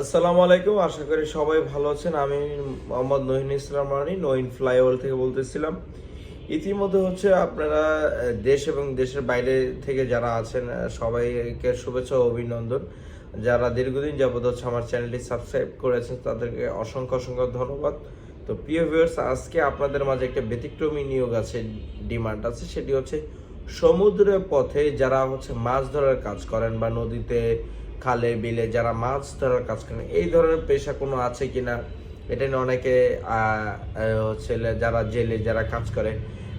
আসসালামু আলাইকুম, আশা করি সবাই ভালো আছেন। আমি মোহাম্মদ নহিন ইসলাম রানি, নহিন ফ্লাইওভার থেকে বলতেছিলাম। ইতিমধ্যে হচ্ছে আপনারা দেশ এবং দেশের বাইরে থেকে যারা আছেন সবাইকে শুভেচ্ছা ও অভিনন্দন। যারা দীর্ঘদিন যাবত হচ্ছে আমার চ্যানেলটি সাবস্ক্রাইব করেছেন, তাদেরকে অসংখ্য অসংখ্য ধন্যবাদ। তো প্রিয় ভিউয়ার্স আজকে আপনাদের মাঝে একটা ব্যতিক্রমী নিয়োগ আছে, ডিমান্ড আছে, সেটি হচ্ছে সমুদ্রের পথে যারা হচ্ছে মাছ ধরার কাজ করেন বা নদীতে খালে বিলে যারা মাছ ধরার কাজ করেন এই ধরনের পেশা কোনো আছে কিনা? এটা নিয়ে অনেকে আহ, আহ, হচ্ছে লে- যারা জেলে যারা কাজ করে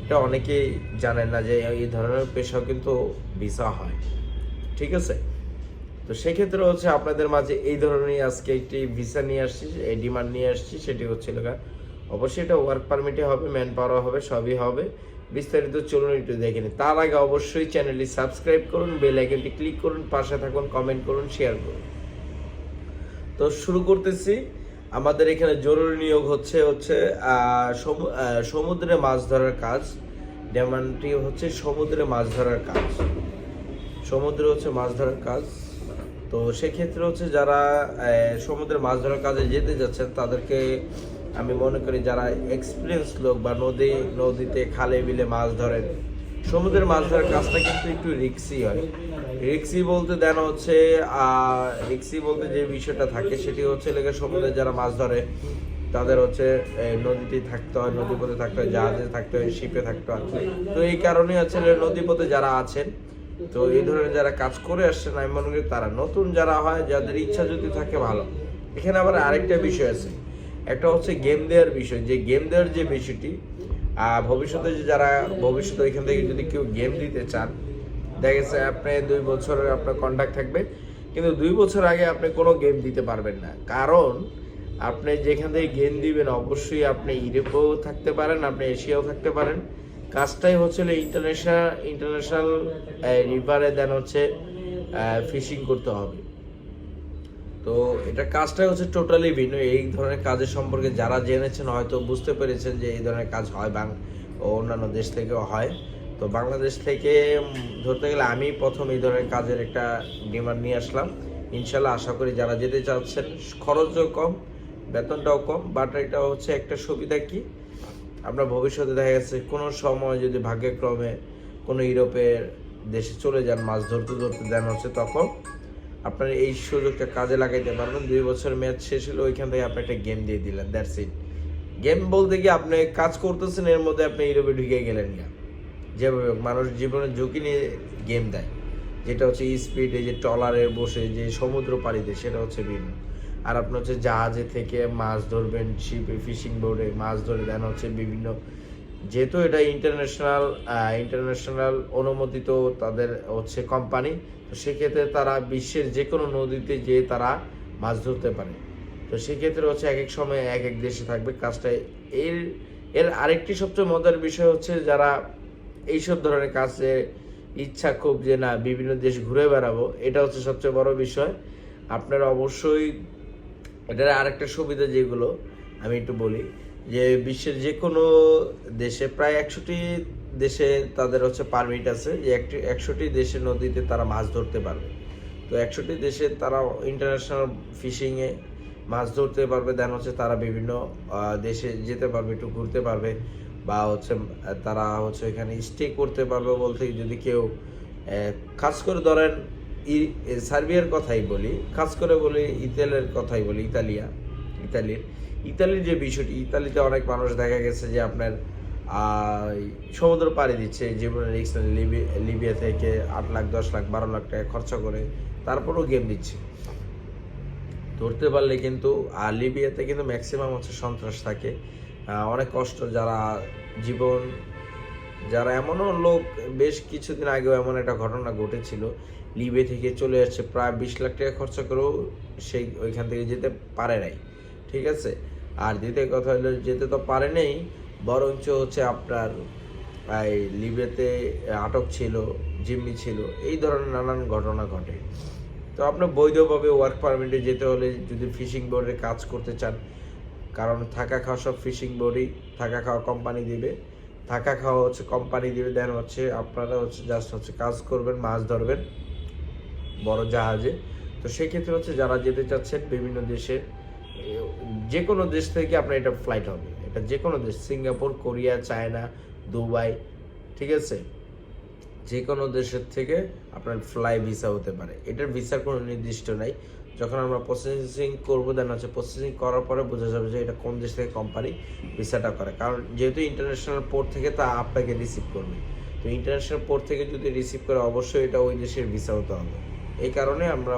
এটা অনেকেই জানেন না যে এই ধরনের পেশাও কিন্তু ভিসা হয়। ঠিক আছে? তো সেক্ষেত্রে হচ্ছে আপনাদের মাঝে এই ধরনের আজকে একটি ভিসা নিয়ে আসছি এই ডিমান্ড নিয়ে আসছি সেটি হচ্ছে লেখা অবশ্যই এটা ওয়ার্ক পারমিটে হবে ম্যান পাওয়ার হবে সবই হবে। বিস্তারিত চলুন একটু দেখে নিন তার আগে অবশ্যই চ্যানেলটি সাবস্ক্রাইব করুন, বেল আইকনটি ক্লিক করুন, পাশে থাকুন, কমেন্ট করুন, শেয়ার করুন। তো শুরু করতেছি। আমাদের এখানে জরুরি নিয়োগ হচ্ছে হচ্ছে সমুদ্রে মাছ ধরার কাজ। ডিমান্ডটি হচ্ছে সমুদ্রে মাছ ধরার কাজ। সমুদ্রে হচ্ছে মাছ ধরার কাজ। তো সেক্ষেত্রে হচ্ছে যারা সমুদ্রে মাছ ধরার কাজে যেতে যাচ্ছেন, তাদেরকে আমি মনে করি যারা এক্সপিরিয়েন্স লোক বা নদী, নদীতে খালে বিলে মাছ ধরেন, সমুদ্রের মাছ ধরার কাজটা কিন্তু একটু রিক্সি হয়। রিক্সি বলতে দেন হচ্ছে রিক্সি বলতে যে বিষয়টা থাকে সেটি হচ্ছে লেগে সমুদ্রে যারা মাছ ধরে, তাদের হচ্ছে নদীতে থাকতে হয়, নদীপথে থাকতে হয়, জাহাজে থাকতে হয় শিপে থাকতে হয়। তো এই কারণে হচ্ছে নদীপথে যারা আছেন, তো এই ধরনের যারা কাজ করে আসছেন, আমি মনে করি তারা নতুন যারা হয়, যাদের ইচ্ছা যদি থাকে ভালো। এখানে আবার আরেকটা বিষয় আছে। একটা হচ্ছে গেম দেওয়ার বিষয়। যে গেম দেওয়ার যে বিষয়টি ভবিষ্যতে যে যারা, ভবিষ্যতে এখান থেকে যদি কেউ গেম দিতে চান, দেখা গেছে আপনি দুই বছরের আপনার কন্ট্যাক্ট থাকবে, কিন্তু দুই বছর আগে আপনি কোনো গেম দিতে পারবেন না। কারণ আপনি যেখান থেকে গেম দিবেন, অবশ্যই আপনি ইউরোপেও থাকতে পারেন, আপনি এশিয়াও থাকতে পারেন। কাজটাই হচ্ছে ইন্টারন্যাশনাল ইন্টারন্যাশনাল রিভারে দেন হচ্ছে ফিশিং করতে হবে। তো এটা কাজটাই হচ্ছে টোটালি ভিন্ন। এই ধরনের কাজের সম্পর্কে যারা জেনেছেন হয়তো বুঝতে পেরেছেন যে এই ধরনের কাজ হয় বাং অন্যান্য দেশ থেকেও হয়। তো বাংলাদেশ থেকে ধরতে গেলে আমি প্রথম এই ধরনের কাজের একটা ডিমান্ড নিয়ে আসলাম। ইনশাল্লাহ আশা করি যারা যেতে চাচ্ছেন, খরচও কম, বেতনটাও কম বাট এটা হচ্ছে একটা সুবিধা কি? আপনার ভবিষ্যতে দেখা গেছে কোনো সময় যদি ভাগ্যক্রমে কোনো ইউরোপের দেশে চলে যান, মাছ ধরতে ধরতে দেন হচ্ছে তখন আপনার এই সুযোগটা কাজে লাগাইতে পারবেন। দুই বছর ম্যাচ শেষ হলে ওইখান থেকে আপনি একটা গেম দিয়ে দিলেন দ্যাটস ইট গেম বলতে কি, আপনি কাজ করতেছেন, এর মধ্যে আপনি ইউরোপে ঢুকে গেলেন না যেভাবে মানুষ জীবনের ঝুঁকি নিয়ে গেম দেয়। যেটা হচ্ছে স্পিডে যে ট্রলারে বসে যে সমুদ্র পাড়ি দেয় সেটা হচ্ছে ভিন্ন। আর আপনি হচ্ছে জাহাজে থেকে মাছ ধরবেন শিপে ফিশিং বোর্ডে মাছ ধরে দেন হচ্ছে বিভিন্ন। যেহেতু এটা ইন্টারন্যাশনাল ইন্টারন্যাশনাল অনুমোদিত তাদের হচ্ছে কোম্পানি সেক্ষেত্রে তারা বিশ্বের যে কোনো নদীতে যেয়ে তারা মাছ ধরতে পারে। তো সেক্ষেত্রে হচ্ছে এক এক সময় এক এক দেশে থাকবে। কাজটা এর এর আরেকটি সবচেয়ে মজার বিষয় হচ্ছে যারা এইসব ধরনের কাজে ইচ্ছা খুব যে না, বিভিন্ন দেশ ঘুরে বেড়াবো, এটা হচ্ছে সবচেয়ে বড় বিষয়। আপনারা অবশ্যই এটার আরেকটা সুবিধা যেগুলো আমি একটু বলি, যে বিশ্বের যে কোনো দেশে প্রায় একশোটি দেশে তাদের হচ্ছে পারমিট আছে যে একটি, একশোটি দেশের নদীতে তারা মাছ ধরতে পারবে। তো একশোটি দেশে তারা ইন্টারন্যাশনাল ফিশিংয়ে মাছ ধরতে পারবে দেন হচ্ছে তারা বিভিন্ন দেশে যেতে পারবে, একটু ঘুরতে পারবে, বা হচ্ছে, তারা হচ্ছে এখানে স্টে করতে পারবে বলতে যদি কেউ খাস করে ধরেন সার্বিয়ার কথাই বলি, খাস করে বলি ইতালির কথাই বলি, ইতালিয়া, ইতালির ইতালির যে বিষয়টি, ইতালিতে অনেক মানুষ দেখা গেছে যে আপনার সমুদ্র পাড়ি দিচ্ছে জীবনের রিক্স লিবিয়া থেকে আট লাখ, দশ লাখ, বারো লাখ টাকা খরচা করে তারপরেও গেম দিচ্ছে। ধরতে পারলে কিন্তু, আর লিবিয়াতে কিন্তু ম্যাক্সিমাম হচ্ছে সন্ত্রাস থাকে। অনেক কষ্ট, যারা জীবন যারা এমনও লোক, বেশ কিছুদিন আগেও এমন একটা ঘটনা ঘটেছিল। লিবিয়া থেকে চলে আসছে প্রায় বিশ লাখ টাকা খরচা করেও সেই ওইখান থেকে যেতে পারে নাই। ঠিক আছে? আর দ্বিতীয় কথা হলো, যেতে তো পারে নেই বরঞ্চ হচ্ছে আপনার, এই লিবেতে আটক ছিল, জিম্মি ছিল, এই ধরনের নানান ঘটনা ঘটে। তো আপনার বৈধভাবে ওয়ার্ক পারমিটে যেতে হলে যদি ফিশিং বোর্ডে কাজ করতে চান, কারণ থাকা খাওয়া সব ফিশিং বোর্ডই থাকা খাওয়া কোম্পানি দিবে। থাকা খাওয়া হচ্ছে কোম্পানি দিবে দেন হচ্ছে আপনারা হচ্ছে জাস্ট হচ্ছে কাজ করবেন, মাছ ধরবেন, বড় জাহাজে। তো সেক্ষেত্রে হচ্ছে যারা যেতে চাচ্ছেন বিভিন্ন দেশে যে কোনো দেশ থেকে আপনার এটা ফ্লাইট হবে। এটা যে কোনো দেশ, সিঙ্গাপুর, কোরিয়া, চায়না, দুবাই, ঠিক আছে? যে কোনো দেশের থেকে আপনার ফ্লাই ভিসা হতে পারে। এটার ভিসার কোনো নির্দিষ্ট নাই। যখন আমরা প্রসেসিং করব দেন হচ্ছে প্রসেসিং করার পরে বোঝা যাবে যে এটা কোন দেশ থেকে কোম্পানি ভিসাটা করে। কারণ যেহেতু ইন্টারন্যাশনাল পোর্ট থেকে তা আপনাকে রিসিভ করবে। তো ইন্টারন্যাশনাল পোর্ট থেকে যদি রিসিভ করে, অবশ্যই এটা ওই দেশের ভিসা হতে হবে। এই কারণে আমরা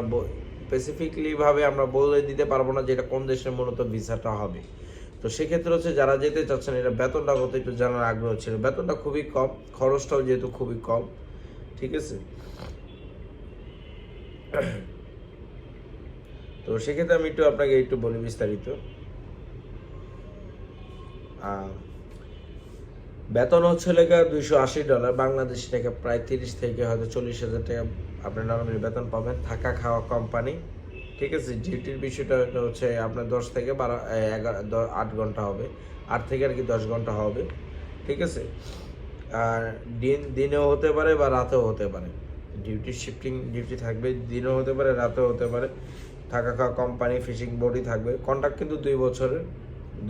স্পেসিফিকলি ভাবে আমরা বলে দিতে পারব না যে এটা কোন দেশের মূলত ভিসাটা হবে। তো সেক্ষেত্রে হচ্ছে যারা যেতে চাচ্ছেন এটা বেতনটা কত একটু জানার আগ্রহ ছিল। বেতনটা খুবই কম, খরচটাও যেহেতু খুবই কম, ঠিক আছে? তো সেক্ষেত্রে আমি একটু আপনাকে একটু বলি বিস্তারিত। বেতন হচ্ছে লেখা দুইশো আশি ডলার, বাংলাদেশি টাকা প্রায় তিরিশ থেকে হয়তো চল্লিশ হাজার টাকা আপনি নর্মালি বেতন পাবেন, থাকা খাওয়া কোম্পানি ঠিক আছে ডিউটির বিষয়টা হচ্ছে আপনার দশ থেকে বারো এগারো আট ঘণ্টা হবে। আট থেকে আর কি দশ ঘণ্টা হবে। ঠিক আছে? আর দিন, দিনেও হতে পারে বা রাতেও হতে পারে। ডিউটি শিফটিং ডিউটি থাকবে, দিনেও হতে পারে, রাতেও হতে পারে। থাকা খাওয়া কোম্পানি ফিশিং বোর্ডই থাকবে। কন্ট্রাক্ট কিন্তু দুই বছরের।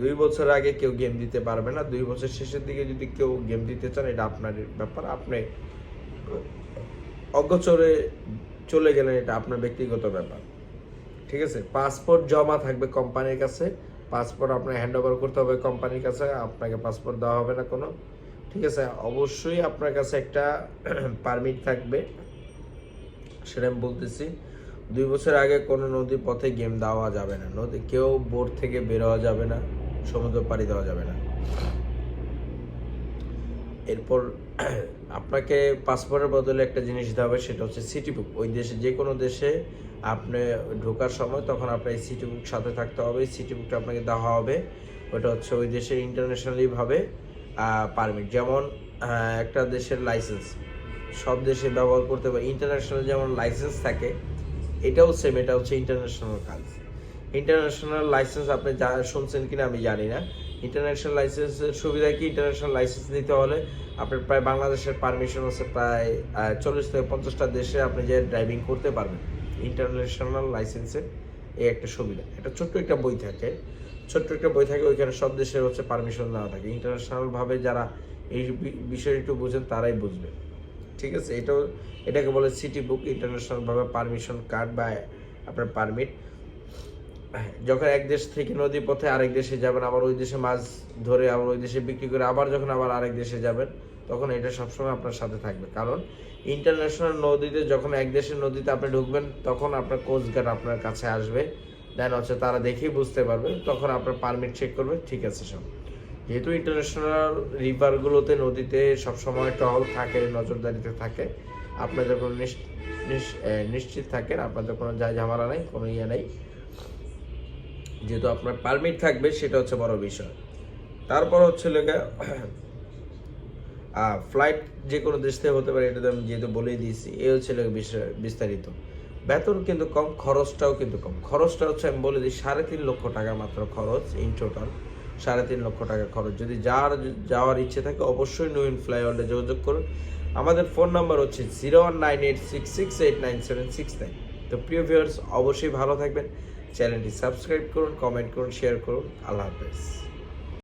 দুই বছর আগে কেউ গেম দিতে পারবে না। দুই বছর শেষের দিকে যদি কেউ গেম দিতে চান, এটা আপনার ব্যাপার। আপনি অগোচরে চলে গেলেন, এটা আপনার ব্যক্তিগত ব্যাপার। ঠিক আছে? পাসপোর্ট জমা থাকবে কোম্পানির কাছে। পাসপোর্ট আপনার হ্যান্ড ওভার করতে হবে কোম্পানির কাছে, আপনাকে পাসপোর্ট দেওয়া হবে না কোনো। ঠিক আছে? অবশ্যই আপনার কাছে একটা পারমিট থাকবে। সেটা আমি বলতেছি, দুই বছর আগে কোনো নদী পথে গেম দেওয়া যাবে না। নদী, কেউ বোট থেকে বের হওয়া যাবে না, সমুদ্র পাড়ি দেওয়া যাবে না। এরপর আপনাকে পাসপোর্টের বদলে একটা জিনিস দিতে হবে, সেটা হচ্ছে সিটি বুক ওই দেশে, যে কোনো দেশে আপনি ঢোকার সময় তখন আপনার সিটি বুক সাথে থাকতে হবে। সিটি বুকটা আপনাকে দেওয়া হবে। ওটা হচ্ছে ওই দেশের ইন্টারন্যাশনালিভাবে পারমিট যেমন একটা দেশের লাইসেন্স সব দেশে ব্যবহার করতে পারে। ইন্টারন্যাশনাল যেমন লাইসেন্স থাকে, এটাও সেম এটা হচ্ছে ইন্টারন্যাশনাল কাজ। ইন্টারন্যাশনাল লাইসেন্স আপনি যা শুনছেন কিনা আমি জানি না। ইন্টারন্যাশনাল লাইসেন্সের সুবিধা কি? ইন্টারন্যাশনাল লাইসেন্স নিতে হলে আপনার প্রায় বাংলাদেশের পারমিশন আছে প্রায় চল্লিশ থেকে পঞ্চাশটা দেশে আপনি যে ড্রাইভিং করতে পারবেন। ইন্টারন্যাশনাল লাইসেন্সের এই একটা সুবিধা। এটা ছোট্ট একটা বই থাকে। ছোট্ট একটা বই থাকে, ওইখানে সব দেশের হচ্ছে পারমিশন দেওয়া থাকে। ইন্টারন্যাশনালভাবে যারা এই বিষয়ে একটু বুঝেন, তারাই বুঝবে। ঠিক আছে? এটাও, এটাকে বলে সিটি বুক ইন্টারন্যাশনালভাবে পারমিশন কার্ড বা আপনার পারমিট যখন এক দেশ থেকে নদী পথে আরেক দেশে যাবেন, আবার ওই দেশে মাছ ধরে আবার ওই দেশে বিক্রি করে আবার যখন আবার আরেক দেশে যাবেন, তখন এটা সবসময় আপনার সাথে থাকবে। কারণ ইন্টারন্যাশনাল নদীতে যখন এক দেশের নদীতে আপনি ঢুকবেন, তখন আপনার কোস্টগার্ড আপনার কাছে আসবে। দেন হচ্ছে তারা দেখেই বুঝতে পারবে, তখন আপনার পারমিট চেক করবে, ঠিক আছে সব। যেহেতু ইন্টারন্যাশনাল রিভারগুলোতে নদীতে সবসময় টহল থাকে, নজরদারিতে থাকে, আপনাদের কোনো নিশ্চিত থাকেন, আপনাদের কোনো যায় ঝামেলা নাই, কোনো ইয়ে নাই। যেহেতু আপনার পারমিট থাকবে, সেটা হচ্ছে বড় বিষয়। তারপর হচ্ছে লেগে ফ্লাইট যে কোনো দেশ থেকে হতে পারে, এটা তো আমি যেহেতু বলেই দিয়েছি, এ হচ্ছে লেগে বিস্তারিত। বেতন কিন্তু কম, খরচটাও কিন্তু কম। খরচটা হচ্ছে আমি বলে দিই, সাড়ে তিন লক্ষ টাকা মাত্র খরচ ইন টোটাল সাড়ে তিন লক্ষ টাকা খরচ। যদি যার যাওয়ার ইচ্ছে থাকে, অবশ্যই নুইন ফ্লাইওভারে যোগাযোগ করুন। আমাদের ফোন নাম্বার হচ্ছে zero one nine eight six six eight nine seven six nine তো প্রিয় ভিউয়ার্স অবশ্যই ভালো থাকবেন। চ্যানেলটি সাবস্ক্রাইব করুন কমেন্ট করুন শেয়ার করুন। আল্লাহ হাফেজ।